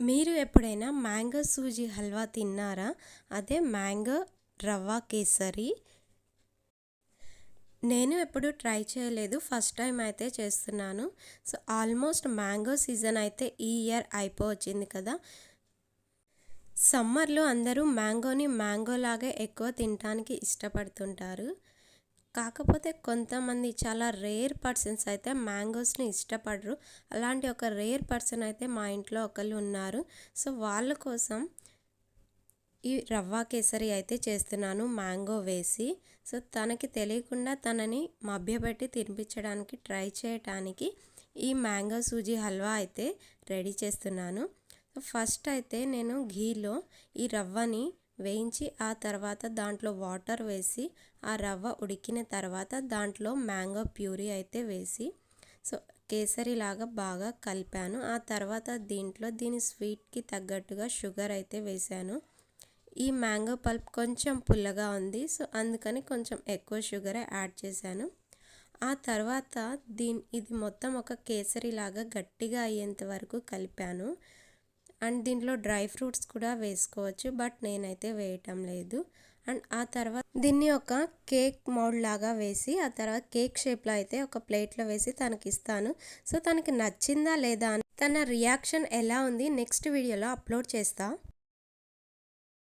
మీరు ఎప్పుడైనా మ్యాంగో సూజీ హల్వా తిన్నారా? అదే మ్యాంగో రవ్వ కేసరి. నేను ఎప్పుడు ట్రై చేయలేదు. ఫస్ట్ టైం అయితే చేస్తున్నాను. సో ఆల్మోస్ట్ మ్యాంగో సీజన్ అయితే ఈ ఇయర్ అయిపోవచ్చింది కదా. సమ్మర్లో అందరూ మ్యాంగోని మ్యాంగో లాగే ఎక్కువ తినడానికి ఇష్టపడుతుంటారు. కాకపోతే కొంతమంది చాలా రేర్ పర్సన్స్ అయితే మ్యాంగోస్ని ఇష్టపడరు. అలాంటి ఒక రేర్ పర్సన్ అయితే మా ఇంట్లో ఒకళ్ళు ఉన్నారు. సో వాళ్ళ కోసం ఈ రవ్వ కేసరి అయితే చేస్తున్నాను మ్యాంగో వేసి. సో తనకి తెలియకుండా తనని మభ్యపెట్టి తినిపించడానికి ట్రై చేయటానికి ఈ మ్యాంగో సూజీ హల్వా అయితే రెడీ చేస్తున్నాను. ఫస్ట్ అయితే నేను ఘీలో ఈ రవ్వని వేయించి ఆ తర్వాత దాంట్లో వాటర్ వేసి ఆ రవ్వ ఉడికిన తర్వాత దాంట్లో మ్యాంగో ప్యూరీ అయితే వేసి సో కేసరి లాగా బాగా కలిపాను. ఆ తర్వాత దీంట్లో దీని స్వీట్కి తగ్గట్టుగా షుగర్ అయితే వేశాను ఈ మ్యాంగో పల్ప్ కొంచెం పుల్లగా ఉంది సో అందుకని కొంచెం ఎక్కువ షుగరే యాడ్ చేశాను. ఆ తర్వాత దీని ఇది మొత్తం ఒక కేసరి లాగా గట్టిగా అయ్యేంత వరకు కలిపాను. అండ్ దీంట్లో డ్రై ఫ్రూట్స్ కూడా వేసుకోవచ్చు బట్ నేనైతే వేయటం లేదు. అండ్ ఆ తర్వాత దీన్ని ఒక కేక్ మౌడ్ లాగా వేసి ఆ తర్వాత కేక్ షేప్లో అయితే ఒక ప్లేట్లో వేసి తనకి ఇస్తాను సో తనకి నచ్చిందా లేదా అని తన రియాక్షన్ ఎలా ఉంది నెక్స్ట్ వీడియోలో అప్లోడ్ చేస్తా.